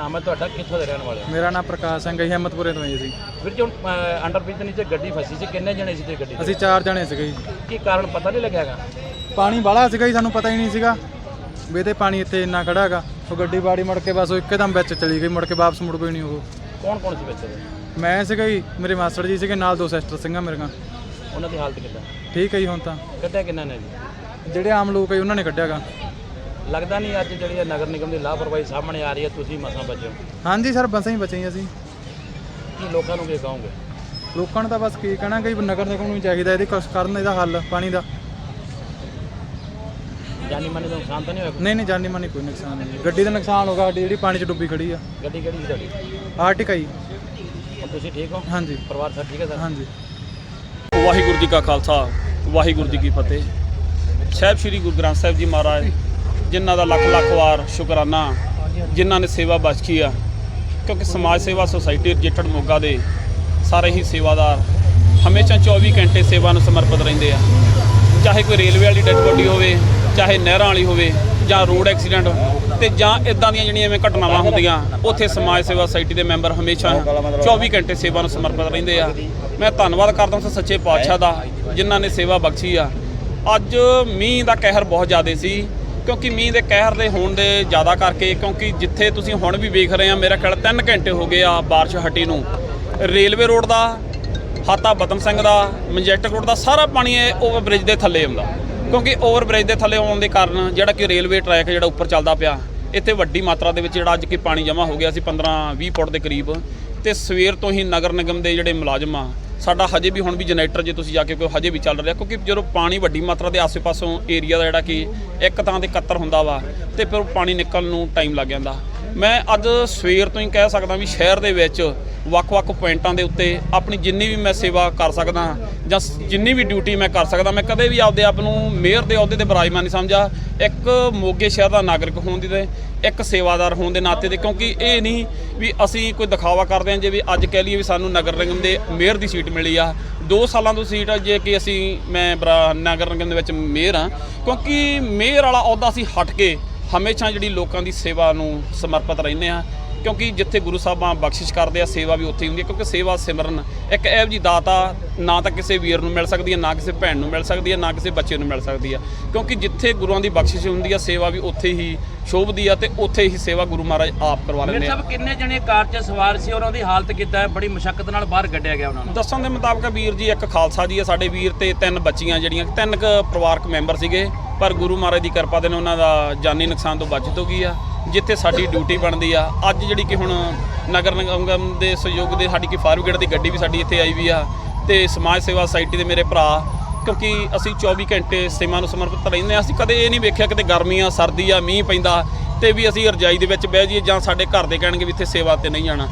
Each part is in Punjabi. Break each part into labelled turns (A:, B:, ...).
A: ਹੈ ਤੁਹਾਡਾ? ਕਿੱਥੋਂ ਦੇ ਰਹਿਣ ਵਾਲੇ ਹੋ?
B: ਮੇਰਾ ਨਾਮ ਪ੍ਰਕਾਸ਼ ਸਿੰਘ ਹੈ ਜੀ, ਹਿੰਮਤਪੁਰੇ ਤੋਂ ਜੀ। ਅਸੀਂ
A: ਵੀਰ ਜੀ ਅੰਡਰਬ੍ਰਿਜ ਦੇ ਨੀਚੇ ਗੱਡੀ ਫਸੀ ਸੀ ਕਿੰਨੇ ਜਣੇ ਸੀ ਤੇ ਗੱਡੀ 'ਚ?
B: ਅਸੀਂ ਚਾਰ ਜਣੇ ਸੀਗੇ ਜੀ।
A: ਕੀ ਕਾਰਨ ਪਤਾ ਨਹੀਂ ਲੱਗਿਆਗਾ
B: ਪਾਣੀ ਬਾਹਲਾ ਸੀਗਾ ਜੀ ਸਾਨੂੰ ਪਤਾ ਹੀ ਨਹੀਂ ਸੀਗਾ। ਵੀ ਤੇ ਪਾਣੀ ਇੱਥੇ ਇੰਨਾ ਖੜਾ ਹੈਗਾ। ਉਹ ਗੱਡੀ ਬਾੜੀ ਮੁੜ ਕੇ ਬਸ ਉਹ ਇੱਕਦਮ ਵਿੱਚ ਚਲੀ ਗਈ ਮੁੜ ਕੇ ਵਾਪਸ ਮੁੜ ਕੋਈ ਨਹੀਂ ਉਹ।
A: ਕੌਣ ਕੌਣ ਸੀ ਬੱਚੇ
B: ਮੈਂ ਸੀਗਾ ਜੀ ਮੇਰੇ ਮਾਸਟਰ ਜੀ ਸੀਗੇ ਨਾਲ ਦੋ ਸਿਸਟਰ ਸਿੰਘਾਂ ਮੇਰੀਆਂ
A: ਉਹਨਾਂ ਦੀ ਹਾਲਤ ਕਿੱਦਾਂ?
B: ਠੀਕ ਹੈ ਜੀ ਹੁਣ ਤਾਂ।
A: ਕੱਢਿਆ ਕਿੰਨਾ ਨੇ ਜੀ?
B: ਜਿਹੜੇ ਆਮ ਲੋਕ ਹੈ ਉਹਨਾਂ ਨੇ ਕੱਢਿਆਗਾ
A: ਲੱਗਦਾ ਨਹੀਂ ਅੱਜ ਜਿਹੜੀ ਇਹ ਨਗਰ ਨਿਗਮ ਦੀ ਲਾਪਰਵਾਹੀ ਸਾਹਮਣੇ ਆ ਰਹੀ ਹੈ ਤੁਸੀਂ ਮਸਾਂ ਬਚੋ
B: ਹਾਂਜੀ ਸਰ ਬਸਾਂ ਹੀ ਬਚੇ ਅਸੀਂ।
A: ਕੀ ਲੋਕਾਂ ਨੂੰ ਕੀ ਕਹੋਗੇ?
B: ਲੋਕਾਂ ਨੂੰ ਤਾਂ ਬਸ ਕੀ ਕਹਿਣਾ ਕਿ ਨਗਰ ਨਿਗਮ ਨੂੰ ਚਾਹੀਦਾ ਇਹਦੇ ਕੁਛ ਕਰਨ ਇਹਦਾ ਹੱਲ ਪਾਣੀ ਦਾ।
A: ਜਾਨੀ ਮਾਨੀ ਦਾ ਨੁਕਸਾਨ ਤਾਂ ਨਹੀਂ ਹੋਇਆ
B: ਨਹੀਂ ਨਹੀਂ ਜਾਨੀ ਮਾਨੀ ਕੋਈ ਨੁਕਸਾਨ ਨਹੀਂ। ਗੱਡੀ ਦਾ ਨੁਕਸਾਨ ਹੋਗਾ ਸਾਡੀ ਜਿਹੜੀ ਪਾਣੀ 'ਚ ਡੁੱਬੀ ਖੜੀ ਆ।
A: ਗੱਡੀ ਕਿਹੜੀ ਸੀ ਤੁਹਾਡੀ?
B: ਆਰਟਿਕਾ ਜੀ।
A: ਹੁਣ ਤੁਸੀਂ ਠੀਕ ਹੋ?
B: ਹਾਂਜੀ।
A: ਪਰਿਵਾਰ ਸਭ ਠੀਕ ਹੈ ਸਰ?
B: ਹਾਂਜੀ।
C: ਵਾਹਿਗੁਰੂ ਜੀ ਕਾ ਖਾਲਸਾ ਵਾਹਿਗੁਰੂ ਜੀ ਕੀ ਫਤਿਹ। ਸਾਹਿਬ ਸ੍ਰੀ ਗੁਰੂ ਗ੍ਰੰਥ ਸਾਹਿਬ ਜੀ ਮਹਾਰਾਜ ਜਿਨ੍ਹਾਂ ਦਾ ਲੱਖ ਲੱਖ ਵਾਰ ਸ਼ੁਕਰਾਨਾ, ਜਿਨ੍ਹਾਂ ਨੇ ਸੇਵਾ ਬਖਸ਼ੀ ਆ, ਕਿਉਂਕਿ ਸਮਾਜ ਸੇਵਾ ਸੁਸਾਇਟੀ ਰਜਿਸਟਰਡ ਮੋਗਾ ਦੇ ਸਾਰੇ ਹੀ ਸੇਵਾਦਾਰ ਹਮੇਸ਼ਾ 24 ਘੰਟੇ ਸੇਵਾ ਨੂੰ ਸਮਰਪਿਤ ਰਹਿੰਦੇ ਆ। ਚਾਹੇ ਕੋਈ ਰੇਲਵੇ ਵਾਲੀ ਡੈਡ ਬੋਡੀ ਹੋਵੇ, ਚਾਹੇ ਨਹਿਰਾਂ ਵਾਲੀ ਹੋਵੇ, ਜਾਂ ਰੋਡ ਐਕਸੀਡੈਂਟ ਤੇ ਜਾਂ ਇਦਾਂ ਦੀਆਂ ਜਿਹੜੀਆਂ ਐਵੇਂ ਘਟਨਾਵਾਂ ਹੁੰਦੀਆਂ, ਉੱਥੇ ਸਮਾਜ ਸੇਵਾ ਸੁਸਾਇਟੀ ਦੇ ਮੈਂਬਰ ਹਮੇਸ਼ਾ 24 ਘੰਟੇ ਸੇਵਾ ਨੂੰ ਸਮਰਪਿਤ ਰਹਿੰਦੇ ਆ। ਮੈਂ ਧੰਨਵਾਦ ਕਰਦਾ ਉਸ ਸੱਚੇ ਪਾਤਸ਼ਾਹ ਦਾ, ਜਿਨ੍ਹਾਂ ਨੇ ਸੇਵਾ ਬਖਸ਼ੀ ਆ। ਅੱਜ ਮੀਂਹ ਦਾ ਕਹਿਰ ਬਹੁਤ ਜ਼ਿਆਦਾ ਸੀ। ਕਿਉਂਕਿ ਮੀਂਹ ਦੇ ਕਹਿਰ ਦੇ ਹੋਣ ਦੇ ਜ਼ਿਆਦਾ ਕਰਕੇ, ਕਿਉਂਕਿ ਜਿੱਥੇ ਤੁਸੀਂ ਹੁਣ ਵੀ ਵੇਖ ਰਹੇ ਆ, ਮੇਰਾ ਖਿਆਲ 3 ਘੰਟੇ ਹੋ ਗਏ ਆ ਬਾਰਿਸ਼ ਹਟੀ ਨੂੰ। ਰੇਲਵੇ ਰੋਡ ਦਾ, ਹਾਤਾ ਬਤਨ ਸਿੰਘ ਦਾ ਮਜੈਸਟਿਕ ਰੋਡ ਦਾ, ਸਾਰਾ ਪਾਣੀ ਇਹ ਓਵਰ ਬ੍ਰਿਜ ਦੇ ਥੱਲੇ ਆਉਂਦਾ। ਕਿਉਂਕਿ ਓਵਰ ਬ੍ਰਿਜ ਦੇ ਥੱਲੇ ਆਉਣ ਦੇ ਕਾਰਨ ਜਿਹੜਾ ਕਿ ਰੇਲਵੇ ਟਰੈਕ ਜਿਹੜਾ ਉੱਪਰ ਚੱਲਦਾ ਪਿਆ ਇੱਥੇ ਵੱਡੀ ਮਾਤਰਾ ਦੇ ਵਿੱਚ ਜਿਹੜਾ ਅੱਜ ਕਿ ਪਾਣੀ ਜਮ੍ਹਾਂ ਹੋ ਗਿਆ ਸੀ 15 20 ਫੁੱਟ ਦੇ ਕਰੀਬ। ਤੇ ਸਵੇਰ ਤੋਂ ਹੀ ਨਗਰ ਨਿਗਮ ਦੇ ਜਿਹੜੇ ਮੁਲਾਜ਼ਮ ਆ, ਸਾਡਾ ਹਜੇ ਵੀ ਹੁਣ ਵੀ ਜਨਰੇਟਰ ਜੇ ਤੁਸੀਂ ਜਾ ਕੇ ਕੋਈ ਹਜੇ ਵੀ ਚੱਲ ਰਿਹਾ, ਕਿਉਂਕਿ ਜਦੋਂ ਪਾਣੀ ਵੱਡੀ ਮਾਤਰਾ ਦੇ ਆਸ-ਪਾਸੋਂ ਏਰੀਆ ਦਾ ਜਿਹੜਾ ਕਿ ਇੱਕ ਤਾਂ ਦੇ ਕੱਤਰ ਹੁੰਦਾ ਵਾ, ਤੇ ਫਿਰ ਉਹ ਪਾਣੀ ਨਿਕਲਣ ਨੂੰ ਟਾਈਮ ਲੱਗ ਜਾਂਦਾ। ਮੈਂ ਅੱਜ ਸਵੇਰ ਤੋਂ ਹੀ ਕਹਿ ਸਕਦਾ ਵੀ ਸ਼ਹਿਰ ਦੇ ਵਿੱਚ ਵੱਖ-ਵੱਖ ਪੁਆਇੰਟਾਂ ਦੇ ਉੱਤੇ ਆਪਣੀ ਜਿੰਨੀ ਵੀ ਮੈਂ ਸੇਵਾ ਕਰ ਸਕਦਾ ਜਾਂ ਜਿੰਨੀ ਵੀ ਡਿਊਟੀ ਮੈਂ ਕਰ ਸਕਦਾ, ਮੈਂ ਕਦੇ ਵੀ ਆਪਦੇ ਆਪ ਨੂੰ ਮੇਅਰ ਦੇ ਅਹੁਦੇ ਤੇ ਬਰਾਜਮਾਨ ਨਹੀਂ ਸਮਝਿਆ ਇੱਕ ਮੋਗੇ ਸ਼ਹਿਰ ਦਾ ਨਾਗਰਿਕ ਹੋਣ ਦੀ ਤੇ ਇੱਕ ਸੇਵਾਦਾਰ ਹੋਣ ਦੇ ਨਾਤੇ ਤੇ, ਕਿਉਂਕਿ ਇਹ ਨਹੀਂ ਵੀ ਅਸੀਂ ਕੋਈ ਦਿਖਾਵਾ ਕਰਦੇ ਹਾਂ ਜੇ ਵੀ ਅੱਜ ਕਹਿ ਲਈਏ ਵੀ ਸਾਨੂੰ ਨਗਰ ਨਿਗਮ ਦੇ ਮੇਅਰ ਦੀ ਸੀਟ ਮਿਲੀ ਆ। 2 ਸਾਲਾਂ ਤੋਂ ਸੀਟ ਆ, ਜੇ ਕਿ ਅਸੀਂ, ਮੈਂ ਬਰਾ- ਨਗਰ ਨਿਗਮ ਦੇ ਵਿੱਚ ਮੇਅਰ ਆ ਕਿਉਂਕਿ ਮੇਅਰ ਵਾਲਾ ਅਹੁਦਾ ਅਸੀਂ ਹਟ ਕੇ ਹਮੇਸ਼ਾ ਜਿਹੜੀ ਲੋਕਾਂ ਦੀ ਸੇਵਾ ਨੂੰ ਸਮਰਪਿਤ ਰਹਿੰਦੇ ਆ ਕਿਉਂਕਿ ਜਿੱਥੇ ਗੁਰੂ ਸਾਹਿਬਾਂ ਬਖਸ਼ਿਸ਼ ਕਰਦੇ ਆ ਸੇਵਾ ਵੀ ਉੱਥੇ ਹੀ ਹੁੰਦੀ ਹੈ ਕਿਉਂਕਿ ਸੇਵਾ ਸਿਮਰਨ ਇੱਕ ਇਹੋ ਜੀ ਦਾਤਾ ਨਾ ਤਾਂ ਕਿਸੇ ਵੀਰ ਨੂੰ ਮਿਲ ਸਕਦੀ ਹੈ ਨਾ ਕਿਸੇ ਭੈਣ ਨੂੰ ਮਿਲ ਸਕਦੀ ਹੈ ਨਾ ਕਿਸੇ ਬੱਚੇ ਨੂੰ ਮਿਲ ਸਕਦੀ ਹੈ। ਕਿਉਂਕਿ ਜਿੱਥੇ ਗੁਰੂਆਂ ਦੀ ਬਖਸ਼ਿਸ਼ ਹੁੰਦੀ ਹੈ ਸੇਵਾ ਵੀ ਉੱਥੇ ਹੀ ਸ਼ੋਭਦੀ ਆ ਤੇ ਉੱਥੇ ਹੀ ਸੇਵਾ ਗੁਰੂ ਮਹਾਰਾਜ ਆਪ ਕਰਵਾ ਲੈਂਦੇ ਆ।
A: ਸਾਹਿਬ ਕਿੰਨੇ ਜਣੇ ਕਾਰ 'ਚ ਸਵਾਰ ਸੀ ਉਹਨਾਂ ਦੀ ਹਾਲਤ ਕਿੱਦਾਂ ਹੈ? ਬੜੀ ਮੁਸ਼ਕਲ ਨਾਲ ਬਾਹਰ ਕੱਢਿਆ ਗਿਆ ਉਹਨਾਂ ਨੂੰ।
C: ਦੱਸਣ ਦੇ ਮੁਤਾਬਕ ਵੀਰ ਜੀ ਇੱਕ ਖਾਲਸਾ ਜੀ ਆ ਸਾਡੇ ਵੀਰ ਤੇ ਤਿੰਨ ਬੱਚੀਆਂ ਜਿਹੜੀਆਂ ਤਿੰਨ ਕ ਪਰਿਵਾਰਕ ਮੈਂਬਰ ਸੀਗੇ ਪਰ ਗੁਰੂ ਮਹਾਰਾਜ ਦੀ ਕਿਰਪਾ ਦੇ ਨਾਲ ਉਹਨਾਂ ਦਾ ਜਾਨੀ ਨੁਕਸਾਨ ਤੋਂ ਬਚਤ ਹੋ ਗਈ ਆ। ਜਿੱਥੇ ਸਾਡੀ ਡਿਊਟੀ ਬਣਦੀ ਆ। ਅੱਜ ਜਿਹੜੀ ਕਿ ਹੁਣ ਨਗਰ ਨਿਗਮ ਦੇ ਸਹਿਯੋਗ ਦੇ ਸਾਡੀ ਕਿ ਫਾਇਰ ਬ੍ਰਿਗੇਡ ਦੀ ਗੱਡੀ ਵੀ ਸਾਡੀ ਇੱਥੇ ਆਈ ਵੀ ਆ ਤੇ ਸਮਾਜ ਸੇਵਾ ਸੁਸਾਇਟੀ ਦੇ ਮੇਰੇ ਭਰਾ, ਕਿਉਂਕਿ ਅਸੀਂ 24 ਘੰਟੇ ਸੇਵਾ ਨੂੰ ਸਮਰਪਿਤ ਰਹਿੰਦੇ ਹਾਂ। ਅਸੀਂ ਕਦੇ ਇਹ ਨਹੀਂ ਵੇਖਿਆ ਕਿਤੇ ਗਰਮੀ ਆ, ਸਰਦੀ ਆ, ਮੀਂਹ ਪੈਂਦਾ ਤੇ ਵੀ ਅਸੀਂ ਰਜਾਈ ਦੇ ਵਿੱਚ ਬਹਿ ਜਾਈਏ ਜਾਂ ਸਾਡੇ ਘਰ ਦੇ ਕਹਿਣਗੇ ਵੀ ਇੱਥੇ ਸੇਵਾ ਤੇ ਨਹੀਂ ਜਾਣਾ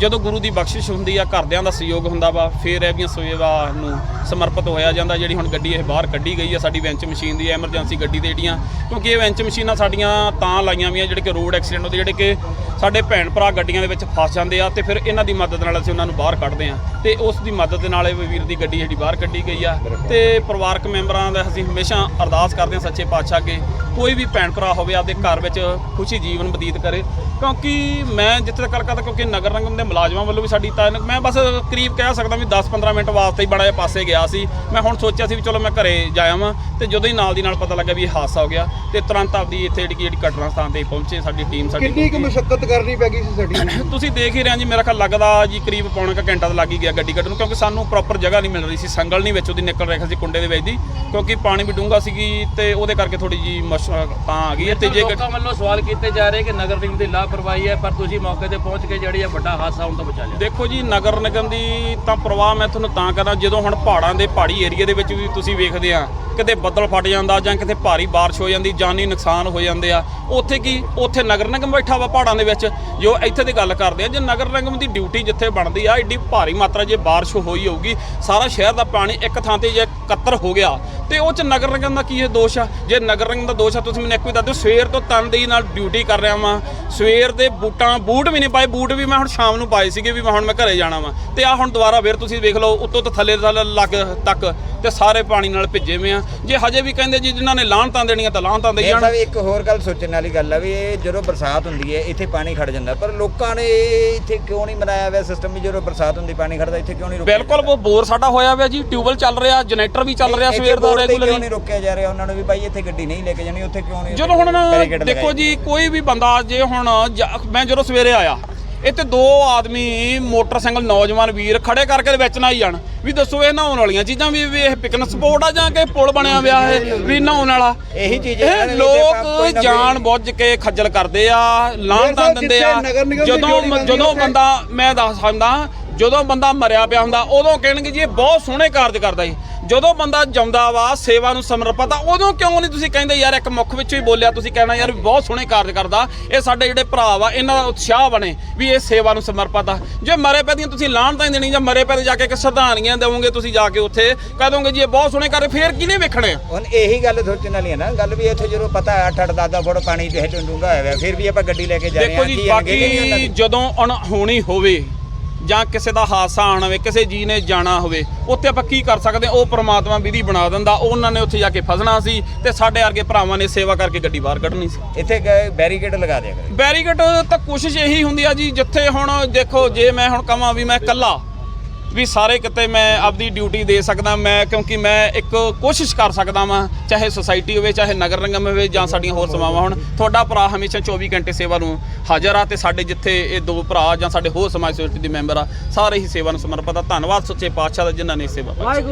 C: ਜਦੋਂ ਗੁਰੂ ਦੀ ਬਖਸ਼ਿਸ਼ ਹੁੰਦੀ ਆ, ਘਰਦਿਆਂ ਦਾ ਸਹਿਯੋਗ ਹੁੰਦਾ ਵਾ, ਫਿਰ ਇਹ ਵੀ ਸੇਵਾ ਨੂੰ ਸਮਰਪਿਤ ਹੋਇਆ ਜਾਂਦਾ, ਜਿਹੜੀ ਹੁਣ ਗੱਡੀ ਇਹ ਬਾਹਰ ਕੱਢੀ ਗਈ ਆ, ਸਾਡੀ ਵੈਂਚ ਮਸ਼ੀਨ ਦੀ, ਐਮਰਜੈਂਸੀ ਗੱਡੀ ਦੇ ਜਿਹੜੀਆਂ, ਕਿਉਂਕਿ ਇਹ ਵੈਂਚ ਮਸ਼ੀਨਾਂ ਸਾਡੀਆਂ ਤਾਂ ਲਾਈਆਂ ਵੀਆਂ ਜਿਹੜੇ ਕਿ ਰੋਡ ਐਕਸੀਡੈਂਟ ਹੁੰਦੇ, ਜਿਹੜੇ ਕਿ ਸਾਡੇ ਭੈਣ ਭਰਾ ਗੱਡੀਆਂ ਦੇ ਵਿੱਚ ਫਸ ਜਾਂਦੇ ਆ, ਤੇ ਫਿਰ ਇਹਨਾਂ ਦੀ ਮਦਦ ਨਾਲ ਅਸੀਂ ਉਹਨਾਂ ਨੂੰ ਬਾਹਰ ਕੱਢਦੇ ਆ। ਤੇ ਉਸ ਦੀ ਮਦਦ ਦੇ ਨਾਲ ਇਹ ਵੀਰ ਦੀ ਗੱਡੀ ਜਿਹੜੀ ਬਾਹਰ ਕੱਢੀ ਗਈ ਆ, ਤੇ ਪਰਿਵਾਰਕ ਮੈਂਬਰਾਂ ਦਾ ਅਸੀਂ ਹਮੇਸ਼ਾ ਅਰਦਾਸ ਕਰਦੇ ਹਾਂ ਸੱਚੇ ਪਾਤਸ਼ਾਹ ਅੱਗੇ, ਕੋਈ ਵੀ ਭੈਣ ਭਰਾ ਹੋਵੇ, ਆਪਦੇ ਘਰ ਵਿੱਚ ਖੁਸ਼ੀ ਜੀਵਨ ਬਤੀਤ ਕਰੇ। ਕਿਉਂਕਿ ਮੈਂ ਜਿੱਥੇ ਤੱਕ ਗੱਲ ਕਰਦਾ ਕਿਉਂਕਿ ਨਗਰ ਨਿਗਮ ਦੇ ਮੁਲਾਜ਼ਮਾਂ ਵੱਲੋਂ ਵੀ ਸਾਡੀ ਤਾਂ ਮੈਂ ਬਸ ਕਰੀਬ ਕਹਿ ਸਕਦਾ ਵੀ 10-15 ਮਿੰਟ ਵਾਸਤੇ ਹੀ ਬੜਾ ਜਿਹਾ ਪਾਸੇ ਗਿਆ ਸੀ। ਮੈਂ ਹੁਣ ਸੋਚਿਆ ਸੀ ਵੀ ਚਲੋ ਮੈਂ ਘਰੇ ਜਾ ਆਵਾਂ ਤੇ ਜਦੋਂ ਹੀ ਨਾਲ ਦੀ ਨਾਲ ਪਤਾ ਲੱਗਾ ਵੀ ਇਹ ਹਾਦਸਾ ਹੋ ਗਿਆ ਤੇ ਤੁਰੰਤ ਆਪਦੀ ਇੱਥੇ ਜਿਹੜੀ ਜਿਹੜੀ ਘਟਨਾ ਸਥਾਨ ਤੇ ਪਹੁੰਚੇ ਸਾਡੀ ਟੀਮ ਸਾਡੀ
D: ਕਿੰਨੀ ਕੁ ਮੁਸ਼ਕਲ ਕਰਨੀ ਪੈ ਗਈ ਸੀ ਸਾਡੀ?
C: ਤੁਸੀਂ ਦੇਖ ਹੀ ਰਹੇ ਹੋ ਜੀ ਮੇਰਾ ਖਿਆਲ ਲੱਗਦਾ ਜੀ ਕਰੀਬ ਪੌਣਾ ਕੁ ਘੰਟਾ ਤਾਂ ਲੱਗ ਹੀ ਗਿਆ ਗੱਡੀ ਕੱਢਣ ਨੂੰ ਕਿਉਂਕਿ ਸਾਨੂੰ ਪ੍ਰੋਪਰ ਜਗ੍ਹਾ ਨਹੀਂ ਮਿਲ ਰਹੀ ਸੀ ਸੰਗਲ ਨਹੀਂ ਵਿੱਚ ਉਹਦੀ ਨਿਕਲ ਰਿਹਾ ਸੀ ਕੁੰਡੇ ਦੇ ਵਿੱਚ ਦੀ ਕਿਉਂਕਿ ਪਾਣੀ ਵੀ ਡੂੰਘਾ ਸੀਗੀ ਤੇ ਉਹਦੇ ਕਰਕੇ ਥੋੜੀ ਜੀ ਮਸ਼ਕ ਤਾਂ ਆ ਗਈ ਹੈ ਤੇ ਜੇ
A: ਲੋਕਾਂ ਵੱਲੋਂ ਸਵਾਲ ਕੀਤੇ ਜਾ ਰਹੇ ਕਿ ਨਗਰ ਨਿਗਮ ਦੀ ਲਾਪਰਵਾਹੀ ਹੈ, ਪਰ ਤੁਸੀਂ ਮੌਕੇ ਤੇ ਪਹੁੰਚ ਕੇ ਜਿਹੜੀ ਇਹ ਵੱਡਾ ਹਾਦਸਾ ਹੋਣ ਤੋਂ ਬਚਾ ਲਿਆ।
C: ਦੇਖੋ ਜੀ, ਨਗਰ ਨਿਗਮ ਦੀ ਤਾਂ ਪ੍ਰਵਾਹ ਮੈਂ ਤੁਹਾਨੂੰ ਤਾਂ ਕਰਾਂ ਜਦੋਂ ਹੁਣ ਪਹਾੜਾਂ ਦੇ ਪਹਾੜੀ ਏਰੀਆ ਦੇ ਵਿੱਚ ਵੀ ਤੁਸੀਂ ਵੇਖਦੇ ਆ, ਕਿਤੇ ਬੱਦਲ ਫਟ ਜਾਂਦਾ ਜਾਂ ਕਿਤੇ ਭਾਰੀ ਬਾਰਿਸ਼ ਹੋ ਜਾਂਦੀ, ਜਾਨੀ ਨੁਕਸਾਨ ਹੋ ਜਾਂਦੇ ਆ, ਉੱਥੇ ਕੀ, ਉੱਥੇ ਨਗਰ ਨਿਗਮ ਬੈਠਾ ਵਾ ਪਹਾੜਾਂ ਦੇ ਵਿੱਚ, ਜੋ ਇੱਥੇ ਦੀ ਗੱਲ ਕਰਦੇ ਆ, ਜੇ ਨਗਰ ਨਿਗਮ ਦੀ ਡਿਊਟੀ ਜਿੱਥੇ ਬਣਦੀ ਆ, ਏਡੀ ਭਾਰੀ ਮਾਤਰਾ ਜੇ ਬਾਰਿਸ਼ ਹੋਈ ਹੋਊਗੀ, ਸਾਰਾ ਸ਼ਹਿਰ ਦਾ ਪਾਣੀ ਇੱਕ ਥਾਂ ਤੇ ਜੇ 71 ਹੋ ਗਿਆ, ਤੇ ਉਹ ਚ ਨਗਰ ਨਿਗਮ ਦਾ ਕੀ ਇਹ ਦੋਸ਼ ਆ? ਜੇ ਨਗਰ ਨਿਗਮ ਦਾ ਦੋਸ਼ ਆ, ਤੁਸੀਂ ਮੈਨੂੰ ਇੱਕ ਵੀ ਦੱਸ ਦਿਓ, ਸਵੇਰ ਤੋਂ ਤਨਦੇਹੀ ਨਾਲ ਡਿਊਟੀ ਕਰ ਰਿਹਾ ਵਾਂ, ਸਵੇਰ ਦੇ ਬੂਟਾਂ ਬੂਟ ਵੀ ਨਹੀਂ ਪਾਏ ਬੂਟ ਵੀ ਮੈਂ ਹੁਣ ਸ਼ਾਮ ਨੂੰ ਪਾਏ ਸੀਗੇ ਵੀ ਮੈਂ ਹੁਣ ਮੈਂ ਘਰੇ ਜਾਣਾ ਵਾਂ। ਤੇ ਆ ਹੁਣ ਦੁਬਾਰਾ ਫੇਰ ਤੁਸੀਂ ਵੇਖ ਲਓ ਉੱਤੋਂ ਤੋਂ ਥੱਲੇ ਲੱਗ ਤੱਕ ਤੇ ਸਾਰੇ ਪਾਣੀ ਨਾਲ ਭਿੱਜੇ ਹੋਏ ਆ। ਜੇ ਹਜੇ ਵੀ ਕਹਿੰਦੇ ਜੀ ਜਿਨ੍ਹਾਂ ਨੇ ਲਾਹਨਤਾਂ ਦੇਣੀਆਂ ਤਾਂ ਲਾਹਨਤਾਂ ਦੇ ਜਾਣ
E: ਸਾਹਿਬ ਇੱਕ ਹੋਰ ਗੱਲ ਸੋਚਣ ਵਾਲੀ ਗੱਲ ਆ ਵੀ ਇਹ ਜਦੋਂ ਬਰਸਾਤ ਹੁੰਦੀ ਹੈ ਇੱਥੇ ਪਾਣੀ ਖੜ ਜਾਂਦਾ। ਪਰ ਲੋਕਾਂ ਨੇ ਇੱਥੇ ਕਿਉਂ ਨਹੀਂ ਬਣਾਇਆ ਹੋਇਆ ਸਿਸਟਮ ਵੀ ਜਦੋਂ ਬਰਸਾਤ ਹੁੰਦੀ ਪਾਣੀ ਖੜਦਾ ਇੱਥੇ ਕਿਉਂ ਨਹੀਂ ਰੋਕਿਆ
C: ਬਿਲਕੁਲ ਉਹ ਬੋਰ ਸਾਡਾ ਹੋਇਆ ਹੋਇਆ ਜੀ ਟਿਊਬਲ ਚੱਲ ਰਿਹਾ ਜਨਰੇਟਰ ਵੀ ਚੱਲ ਰਿਹਾ ਸਵੇਰ ਦਾ
E: ਕਿਉਂ
C: ਰੈਗੂਲਰਲੀ
E: ਨਹੀਂ ਰੋਕਿਆ ਜਾ ਰਿਹਾ? ਉਹਨਾਂ ਨੂੰ ਵੀ ਭਾਈ ਇੱਥੇ ਗੱਡੀ ਨਹੀਂ ਲੈ ਕੇ ਜਾਣੀ ਉੱਥੇ ਕਿਉਂ ਨਹੀਂ
C: ਜਦੋਂ ਹੁਣ ਦੇਖੋ? ਜੀ ਕੋਈ ਵੀ ਬੰਦਾ ਜੇ ਹੁਣ ਮੈਂ ਜਦੋਂ ਸਵੇਰੇ ਆਇਆ ਇੱਥੇ ਦੋ ਆਦਮੀ ਮੋਟਰਸਾਈਕਲ ਨੌਜਵਾਨ ਵੀਰ ਖੜੇ ਕਰਕੇ ਦੇ ਵਿੱਚ ਨਾ ਹੀ ਜਾਣ। ਵੀ ਦੱਸੋ ਇਹ ਨਹਾਉਣ ਵਾਲੀਆਂ ਚੀਜ਼ਾਂ ਵੀ ਇਹ ਪਿਕਨਿਕ ਸਪੋਟ ਆ ਜਾਂ ਕਿ ਪੁਲ ਬਣਿਆ ਹੋਇਆ ਹੈ ਵੀ ਨਹਾਉਣ ਵਾਲਾ?
E: ਇਹੀ ਚੀਜ਼ ਹੈ
C: ਇਹ ਲੋਕ ਜਾਣ ਬੁੱਝ ਕੇ ਖੱਜਲ ਕਰਦੇ ਆ ਲਾਂਤਾਂ ਦਿੰਦੇ ਆ। ਜਦੋਂ ਜਦੋਂ ਬੰਦਾ ਮੈਂ ਦੱਸ ਸਕਦਾ ਜਦੋਂ ਬੰਦਾ ਮਰਿਆ ਪਿਆ ਹੁੰਦਾ ਉਦੋਂ ਕਹਿਣਗੇ ਜੀ ਇਹ ਬਹੁਤ ਸੋਹਣੇ ਕਾਰਜ ਕਰਦਾ ਜੀ। ਜਦੋਂ ਬੰਦਾ ਜਾਂਦਾ ਵਾ ਸੇਵਾ ਨੂੰ ਸਮਰਪਿਤ ਆ ਉਦੋਂ ਕਿਉਂ ਨਹੀਂ ਤੁਸੀਂ ਕਹਿੰਦੇ ਯਾਰ ਇੱਕ ਮੁੱਖ ਵਿੱਚੋਂ ਹੀ ਬੋਲਿਆ ਤੁਸੀਂ ਕਹਿਣਾ ਯਾਰ ਬਹੁਤ ਸੋਹਣੇ ਕਾਰਜ ਕਰਦਾ ਇਹ ਸਾਡੇ ਜਿਹੜੇ ਭਰਾ ਵਾ ਇਹਨਾਂ ਦਾ ਉਤਸ਼ਾਹ ਬਣੇ ਵੀ ਇਹ ਸੇਵਾ ਨੂੰ ਸਮਰਪਿਤ ਆ ਜੇ ਮਰੇ ਪੈ ਦੀਆਂ ਤੁਸੀਂ ਲਾਣ ਤਾਂ ਹੀ ਦੇਣੀ ਜਾਂ ਮਰੇ ਪੈ ਤੇ ਜਾ ਕੇ ਇੱਕ ਸ਼ਰਧਾਂਜਲੀਆਂ ਦੇਵੋਗੇ ਤੁਸੀਂ ਜਾ ਕੇ ਉੱਥੇ ਕਹਿ ਦੋਗੇ ਜੀ ਇਹ ਬਹੁਤ ਸੋਹਣੇ ਕਰ ਫੇਰ ਕਿਹਨੇ ਵੇਖਣੇ ਆ
E: ਹੁਣ ਇਹੀ ਗੱਲ ਸੋਚਣ ਵਾਲੀ ਹੈ ਨਾ ਗੱਲ ਵੀ ਇੱਥੇ ਜਦੋਂ ਪਤਾ 8-8 10 ਫੁੱਟ ਪਾਣੀ ਤੇ ਡੂੰਘਾ ਹੋਇਆ ਹੋਇਆ ਫਿਰ ਵੀ ਆਪਾਂ ਗੱਡੀ ਲੈ ਕੇ ਜਾ ਰਹੇ
C: ਦੇਖੋ
E: ਹਾਂ
C: ਜੀ
E: ਕੀ ਅਣਗਹਿਲੀ ਨਹੀਂ ਉਹਨਾਂ
C: ਬਾਕੀ
E: ਦੀ?
C: ਜਦੋਂ ਅਣਹੋਣੀ ਹੋਵੇ ਜਾਂ ਕਿਸੇ ਦਾ ਹਾਦਸਾ ਆਣਾ ਹੋਵੇ ਕਿਸੇ ਜੀ ਨੇ ਜਾਣਾ ਹੋਵੇ ਉੱਥੇ ਆਪਾਂ ਕੀ ਕਰ ਸਕਦੇ? ਉਹ ਪ੍ਰਮਾਤਮਾ ਵਿਧੀ ਬਣਾ ਦਿੰਦਾ। ਉਹਨਾਂ ਨੇ ਉੱਥੇ ਜਾ ਕੇ ਫਸਣਾ ਸੀ ਤੇ ਸਾਡੇ ਵਰਗੇ ਭਰਾਵਾਂ ਨੇ ਸੇਵਾ ਕਰਕੇ ਗੱਡੀ ਬਾਹਰ ਕੱਢਣੀ ਸੀ।
E: ਇੱਥੇ ਬੈਰੀਕੇਡ ਲਗਾ ਦਿਆ ਕਰੇ।
C: ਬੈਰੀਕੇਡ ਤਾਂ ਕੋਸ਼ਿਸ਼ ਇਹੀ ਹੁੰਦੀ ਆ ਜੀ ਜਿੱਥੇ ਹੁਣ ਦੇਖੋ ਜੇ ਮੈਂ ਹੁਣ ਕਹਾਂ ਵੀ ਮੈਂ ਇਕੱਲਾ ਵੀ ਸਾਰੇ ਕਿਤੇ ਮੈਂ ਆਪਦੀ ਡਿਊਟੀ ਦੇ ਸਕਦਾ, ਮੈਂ ਕਿਉਂਕਿ ਮੈਂ ਇੱਕ ਕੋਸ਼ਿਸ਼ ਕਰ ਸਕਦਾ ਵਾਂ, ਚਾਹੇ ਸੁਸਾਇਟੀ ਹੋਵੇ, ਚਾਹੇ ਨਗਰ ਨਿਗਮ ਹੋਵੇ ਜਾਂ ਸਾਡੀਆਂ ਹੋਰ ਸੇਵਾਵਾਂ ਹੋਣ, ਤੁਹਾਡਾ ਭਰਾ ਹਮੇਸ਼ਾ 24 ਘੰਟੇ ਸੇਵਾ ਨੂੰ ਹਾਜ਼ਰ ਆ ਤੇ ਸਾਡੇ ਜਿੱਥੇ ਇਹ ਦੋ ਭਰਾ ਜਾਂ ਸਾਡੇ ਹੋਰ ਸਮਾਜ ਸੋਸਾਇਟੀ ਦੇ ਮੈਂਬਰ ਆ, ਸਾਰੇ ਹੀ ਸੇਵਾ ਨੂੰ ਸਮਰਪਿਤ ਆ। ਧੰਨਵਾਦ ਸੱਚੇ ਪਾਤਸ਼ਾਹ ਦਾ ਜਿਨ੍ਹਾਂ ਨੇ ਸੇਵਾ ਪਾਈ।